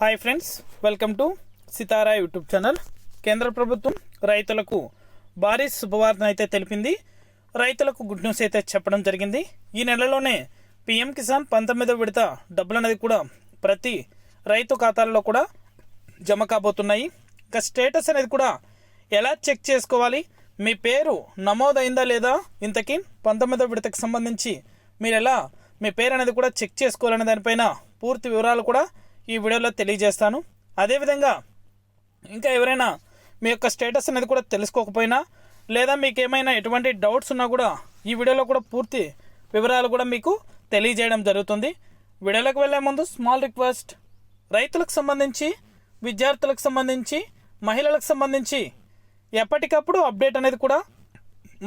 Hi friends welcome to Sitara YouTube channel కేంద్ర ప్రభుత్వం రైతులకు భారీ శుభవార్తను అయితే తెలిపింది. రైతులకు గుడ్ న్యూస్ అయితే చెప్పడం జరిగింది. ఈ నెలలోనే పిఎం కిసాన్ పంతొమ్మిదో విడత డబ్బులు అనేది కూడా ప్రతి రైతు ఖాతాల్లో కూడా జమ కాబోతున్నాయి. ఇక స్టేటస్ అనేది కూడా ఎలా చెక్ చేసుకోవాలి? మీ పేరు నమోదైందా లేదా? ఇంతకీ పంతొమ్మిదో విడతకు సంబంధించి మీరు ఎలా మీ పేరు అనేది కూడా చెక్ చేసుకోవాలనే దానిపైన పూర్తి వివరాలు కూడా ఈ వీడియోలో తెలియజేస్తాను. అదేవిధంగా ఇంకా ఎవరైనా మీ యొక్క స్టేటస్ అనేది కూడా తెలుసుకోకపోయినా లేదా మీకు ఏమైనా ఎటువంటి డౌట్స్ ఉన్నా కూడా ఈ వీడియోలో కూడా పూర్తి వివరాలు కూడా మీకు తెలియజేయడం జరుగుతుంది. వీడియోలోకి వెళ్ళే ముందు స్మాల్ రిక్వెస్ట్. రైతులకు సంబంధించి విద్యార్థులకు సంబంధించి మహిళలకు సంబంధించి ఎప్పటికప్పుడు అప్డేట్ అనేది కూడా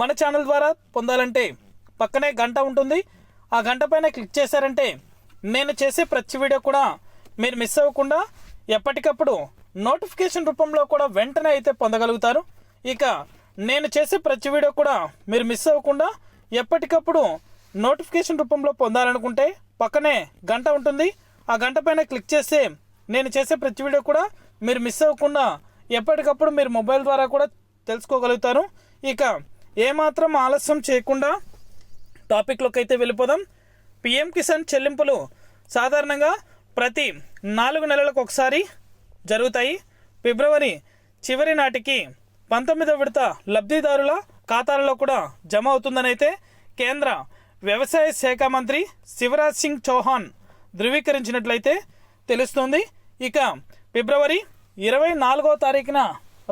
మన ఛానల్ ద్వారా పొందాలంటే పక్కనే గంట ఉంటుంది. ఆ గంట పైన క్లిక్ చేశారంటే నేను చేసే ప్రతి వీడియో కూడా మీరు మిస్ అవ్వకుండా ఎప్పటికప్పుడు నోటిఫికేషన్ రూపంలో కూడా వెంటనే అయితే పొందగలుగుతారు. ఇక నేను చేసే ప్రతి వీడియో కూడా మీరు మిస్ అవ్వకుండా ఎప్పటికప్పుడు నోటిఫికేషన్ రూపంలో పొందాలనుకుంటే పక్కనే గంట ఉంటుంది. ఆ గంట పైన క్లిక్ చేస్తే నేను చేసే ప్రతి వీడియో కూడా మీరు మిస్ అవ్వకుండా ఎప్పటికప్పుడు మీరు మొబైల్ ద్వారా కూడా తెలుసుకోగలుగుతారు. ఇక ఏమాత్రం ఆలస్యం చేయకుండా టాపిక్లోకి అయితే వెళ్ళిపోదాం. పిఎం కిసాన్ చెల్లింపులు సాధారణంగా ప్రతి నాలుగు నెలలకు ఒకసారి జరుగుతాయి. ఫిబ్రవరి చివరి నాటికి పంతొమ్మిదో విడత లబ్ధిదారుల ఖాతాలలో కూడా జమ అవుతుందనైతే కేంద్ర వ్యవసాయ శాఖ మంత్రి శివరాజ్ సింగ్ చౌహాన్ ధృవీకరించినట్లయితే తెలుస్తుంది. ఇక ఫిబ్రవరి ఇరవై నాలుగో తారీఖున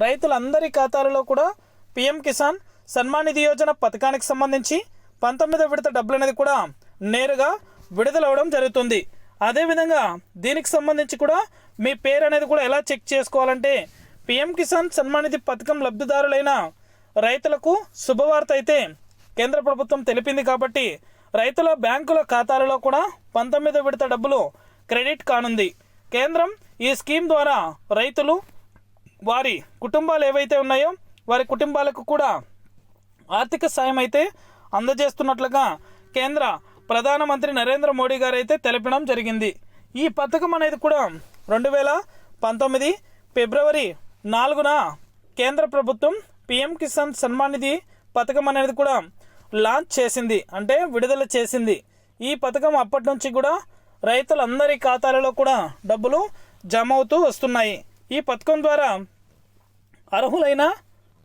రైతులందరి ఖాతాలలో కూడా పిఎం కిసాన్ సన్మాన్ నిధి యోజన పథకానికి సంబంధించి పంతొమ్మిదో విడత డబ్బులు అనేది కూడా నేరుగా విడుదలవడం జరుగుతుంది. అదేవిధంగా దీనికి సంబంధించి కూడా మీ పేరు అనేది కూడా ఎలా చెక్ చేసుకోవాలంటే పిఎం కిసాన్ సన్మానిధి పథకం లబ్ధిదారులైన రైతులకు శుభవార్త అయితే కేంద్ర ప్రభుత్వం తెలిపింది కాబట్టి రైతుల బ్యాంకుల ఖాతాలలో కూడా పంతొమ్మిదో విడత డబ్బులు క్రెడిట్ కానుంది. కేంద్రం ఈ స్కీమ్ ద్వారా రైతులు వారి కుటుంబాలు ఏవైతే ఉన్నాయో వారి కుటుంబాలకు కూడా ఆర్థిక సాయం అయితే అందజేస్తున్నట్లుగా కేంద్ర ప్రధానమంత్రి నరేంద్ర మోడీ గారు అయితే తెలపడం జరిగింది. ఈ పథకం అనేది కూడా రెండు వేల పంతొమ్మిది ఫిబ్రవరి నాలుగున కేంద్ర ప్రభుత్వం పిఎం కిసాన్ సన్మాన్ నిధి పథకం అనేది కూడా లాంచ్ చేసింది. అంటే విడుదల చేసింది. ఈ పథకం అప్పటి నుంచి కూడా రైతులందరి ఖాతాలలో కూడా డబ్బులు జమ అవుతూ వస్తున్నాయి. ఈ పథకం ద్వారా అర్హులైన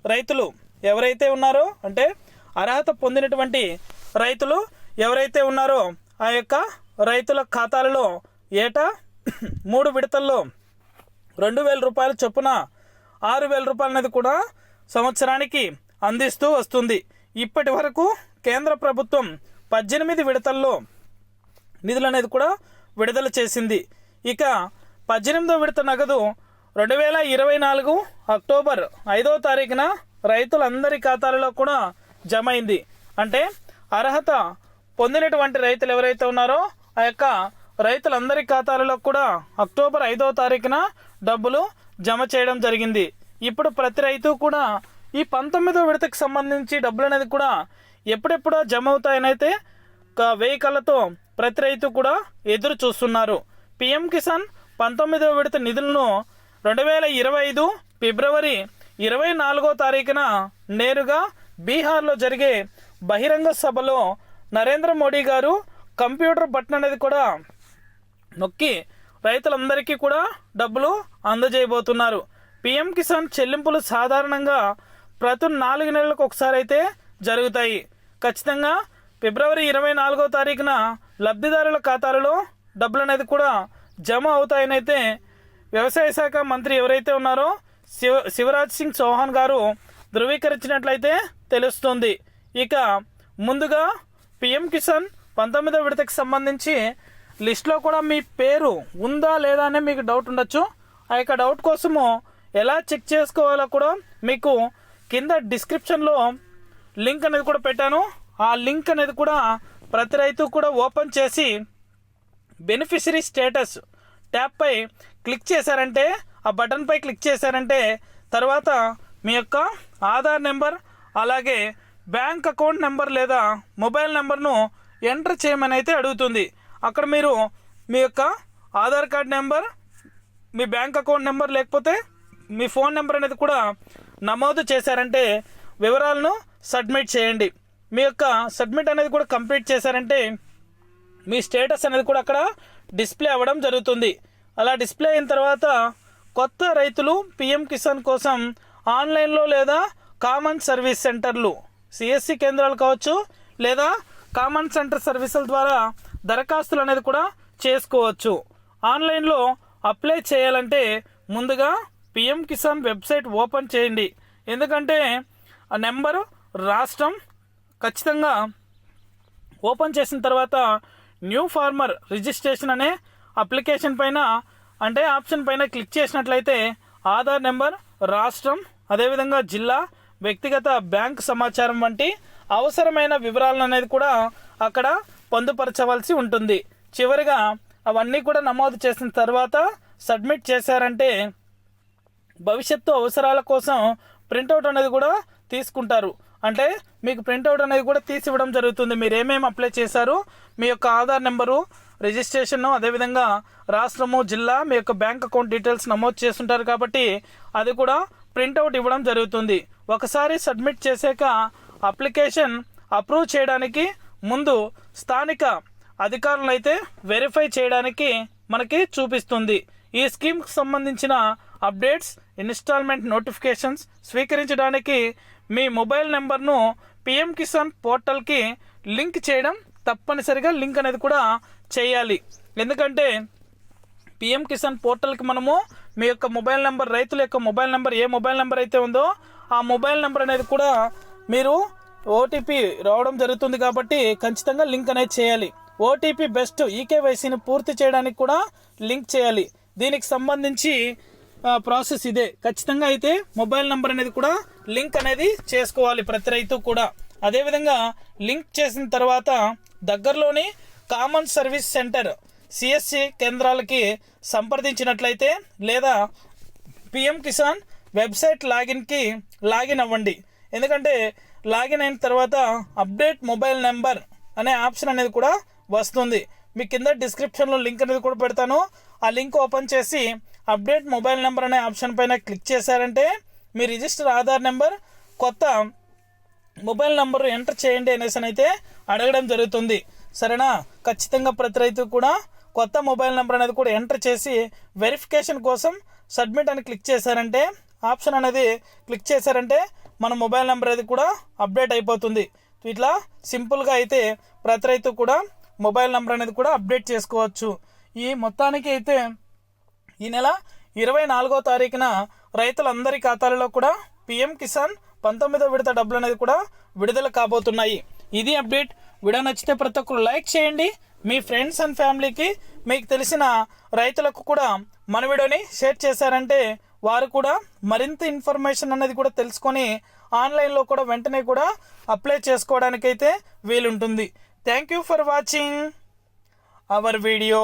రైతులు ఎవరైతే ఉన్నారో అంటే అర్హత పొందినటువంటి రైతులు ఎవరైతే ఉన్నారో ఆ యొక్క రైతుల ఖాతాలలో ఏటా మూడు విడతల్లో రెండు వేల రూపాయల చొప్పున ఆరు వేల రూపాయలు అనేది కూడా సంవత్సరానికి అందిస్తూ వస్తుంది. ఇప్పటి వరకు కేంద్ర ప్రభుత్వం పద్దెనిమిది విడతల్లో నిధులు అనేది కూడా విడుదల చేసింది. ఇక పద్దెనిమిదో విడత నగదు రెండు వేల ఇరవై నాలుగు అక్టోబర్ ఐదో తారీఖున రైతులందరి ఖాతాలలో కూడా జమ అయింది. అంటే అర్హత పొందినటువంటి రైతులు ఎవరైతే ఉన్నారో ఆ యొక్క రైతులందరి ఖాతాలలో కూడా అక్టోబర్ ఐదో తారీఖున డబ్బులు జమ చేయడం జరిగింది. ఇప్పుడు ప్రతి రైతు కూడా ఈ పంతొమ్మిదో విడతకు సంబంధించి డబ్బులు అనేది కూడా ఎప్పుడెప్పుడో జమ అవుతాయనైతే వెయ్యి కళ్ళతో ప్రతి రైతు కూడా ఎదురు చూస్తున్నారు. పిఎం కిసాన్ పంతొమ్మిదవ విడత నిధులను రెండు వేల ఇరవై ఐదు ఫిబ్రవరి ఇరవై నాలుగో తారీఖున నేరుగా బీహార్లో జరిగే బహిరంగ సభలో నరేంద్ర మోడీ గారు కంప్యూటర్ బటన్ అనేది కూడా నొక్కి రైతులందరికీ కూడా డబ్బులు అందజేయబోతున్నారు. పిఎం కిసాన్ చెల్లింపులు సాధారణంగా ప్రతి నాలుగు నెలలకు ఒకసారి అయితే జరుగుతాయి. ఖచ్చితంగా ఫిబ్రవరి ఇరవై నాలుగో తారీఖున లబ్ధిదారుల ఖాతాలలో డబ్బులు అనేది కూడా జమ అవుతాయని అయితే వ్యవసాయ శాఖ మంత్రి ఎవరైతే ఉన్నారో శివ శివరాజ్ సింగ్ చౌహాన్ గారు ధృవీకరించినట్లయితే తెలుస్తుంది. ఇక ముందుగా పిఎం కిసాన్ పంతొమ్మిదో విడతకి సంబంధించి లిస్ట్లో కూడా మీ పేరు ఉందా లేదా అనే మీకు డౌట్ ఉండొచ్చు. ఆ యొక్క డౌట్ కోసము ఎలా చెక్ చేసుకోవాలో కూడా మీకు కింద డిస్క్రిప్షన్లో లింక్ అనేది కూడా పెట్టాను. ఆ లింక్ అనేది కూడా ప్రతి రైతు కూడా ఓపెన్ చేసి బెనిఫిషరీ స్టేటస్ ట్యాప్పై క్లిక్ చేశారంటే ఆ బటన్పై క్లిక్ చేశారంటే తర్వాత మీ యొక్క ఆధార్ నెంబర్ అలాగే బ్యాంక్ అకౌంట్ నెంబర్ లేదా మొబైల్ నెంబర్ను ఎంటర్ చేయమని అయితే అడుగుతుంది. అక్కడ మీరు మీ యొక్క ఆధార్ కార్డ్ నెంబర్ మీ బ్యాంక్ అకౌంట్ నెంబర్ లేకపోతే మీ ఫోన్ నెంబర్ అనేది కూడా నమోదు చేశారంటే వివరాలను సబ్మిట్ చేయండి. మీ యొక్క సబ్మిట్ అనేది కూడా కంప్లీట్ చేశారంటే మీ స్టేటస్ అనేది కూడా అక్కడ డిస్ప్లే అవ్వడం జరుగుతుంది. అలా డిస్ప్లే అయిన తర్వాత కొత్త రైతులు పిఎం కిసాన్ కోసం ఆన్లైన్లో లేదా కామన్ సర్వీస్ సెంటర్లు సిఎస్సి కేంద్రాలు కావచ్చు లేదా కామన్ సెంటర్ సర్వీసుల ద్వారా దరఖాస్తులు అనేది కూడా చేసుకోవచ్చు. ఆన్లైన్లో అప్లై చేయాలంటే ముందుగా పిఎం కిసాన్ వెబ్సైట్ ఓపెన్ చేయండి. ఎందుకంటే ఆ నెంబరు రాష్ట్రం ఖచ్చితంగా ఓపెన్ చేసిన తర్వాత న్యూ ఫార్మర్ రిజిస్ట్రేషన్ అనే అప్లికేషన్ పైన అంటే ఆప్షన్ పైన క్లిక్ చేసినట్లయితే ఆధార్ నెంబర్ రాష్ట్రం అదేవిధంగా జిల్లా వ్యక్తిగత బ్యాంక్ సమాచారం వంటి అవసరమైన వివరాలను అనేది కూడా అక్కడ పొందుపరచవలసి ఉంటుంది. చివరిగా అవన్నీ కూడా నమోదు చేసిన తర్వాత సబ్మిట్ చేశారంటే భవిష్యత్తు అవసరాల కోసం ప్రింటౌట్ అనేది కూడా తీసుకుంటారు. అంటే మీకు ప్రింటౌట్ అనేది కూడా తీసి ఇవ్వడం జరుగుతుంది. మీరు ఏమేమి అప్లై చేశారు మీ యొక్క ఆధార్ నెంబరు రిజిస్ట్రేషన్ అదేవిధంగా రాష్ట్రము జిల్లా మీ యొక్క బ్యాంక్ అకౌంట్ డీటెయిల్స్ నమోదు చేస్తుంటారు కాబట్టి అది కూడా ప్రింటౌట్ ఇవ్వడం జరుగుతుంది. ఒకసారి సబ్మిట్ చేసాక అప్లికేషన్ అప్రూవ్ చేయడానికి ముందు స్థానిక అధికారులను అయితే వెరిఫై చేయడానికి మనకి చూపిస్తుంది. ఈ స్కీమ్కి సంబంధించిన అప్డేట్స్ ఇన్స్టాల్మెంట్ నోటిఫికేషన్స్ స్వీకరించడానికి మీ మొబైల్ నెంబర్ను పిఎం కిసాన్ పోర్టల్కి లింక్ చేయడం తప్పనిసరిగా లింక్ అనేది కూడా చేయాలి. ఎందుకంటే పిఎం కిసాన్ పోర్టల్కి మనము మీ యొక్క మొబైల్ నెంబర్ రైతుల యొక్క మొబైల్ నెంబర్ ఏ మొబైల్ నెంబర్ అయితే ఉందో ఆ మొబైల్ నెంబర్ అనేది కూడా మీరు ఓటీపీ రావడం జరుగుతుంది కాబట్టి ఖచ్చితంగా లింక్ అనేది చేయాలి. ఓటీపీ బెస్ట్ ఈకేవైసీని పూర్తి చేయడానికి కూడా లింక్ చేయాలి. దీనికి సంబంధించి ప్రాసెస్ ఇదే. ఖచ్చితంగా అయితే మొబైల్ నెంబర్ అనేది కూడా లింక్ అనేది చేసుకోవాలి ప్రతి రైతు కూడా. అదేవిధంగా లింక్ చేసిన తర్వాత దగ్గరలోని కామన్ సర్వీస్ సెంటర్ సిఎస్సి కేంద్రాలకి సంప్రదించినట్లయితే లేదా పిఎం కిసాన్ వెబ్సైట్ లాగిన్కి లాగిన్ అవ్వండి. ఎందుకంటే లాగిన్ అయిన తర్వాత అప్డేట్ మొబైల్ నెంబర్ అనే ఆప్షన్ అనేది కూడా వస్తుంది. మీ కింద డిస్క్రిప్షన్లో లింక్ అనేది కూడా పెడతాను. ఆ లింక్ ఓపెన్ చేసి అప్డేట్ మొబైల్ నెంబర్ అనే ఆప్షన్ పైన క్లిక్ చేశారంటే మీ రిజిస్టర్ ఆధార్ నెంబర్ కొత్త మొబైల్ నెంబర్ ఎంటర్ చేయండి అనేసి అయితే అడగడం జరుగుతుంది. సరేనా? ఖచ్చితంగా ప్రతి రైతు కూడా కొత్త మొబైల్ నెంబర్ అనేది కూడా ఎంటర్ చేసి వెరిఫికేషన్ కోసం సబ్మిట్ అని క్లిక్ చేశారంటే ఆప్షన్ అనేది క్లిక్ చేశారంటే మన మొబైల్ నెంబర్ అనేది కూడా అప్డేట్ అయిపోతుంది. ఇట్లా సింపుల్గా అయితే ప్రతి రైతు కూడా మొబైల్ నెంబర్ అనేది కూడా అప్డేట్ చేసుకోవచ్చు. ఈ మొత్తానికి అయితే ఈ నెల ఇరవై నాలుగో తారీఖున రైతులందరి ఖాతాలలో కూడా పిఎం కిసాన్ పంతొమ్మిదో విడత డబ్బులు అనేది కూడా విడుదల కాబోతున్నాయి. ఇది అప్డేట్. వీడియో నచ్చితే ప్రతి ఒక్కరు లైక్ చేయండి. మీ ఫ్రెండ్స్ అండ్ ఫ్యామిలీకి మీకు తెలిసిన రైతులకు కూడా మన వీడియోని షేర్ చేశారంటే వారు కూడా మరింత ఇన్ఫర్మేషన్ అనేది కూడా తెలుసుకొని ఆన్లైన్లో కూడా వెంటనే కూడా అప్లై చేసుకోవడానికైతే వీలుంటుంది. Thank you for watching our video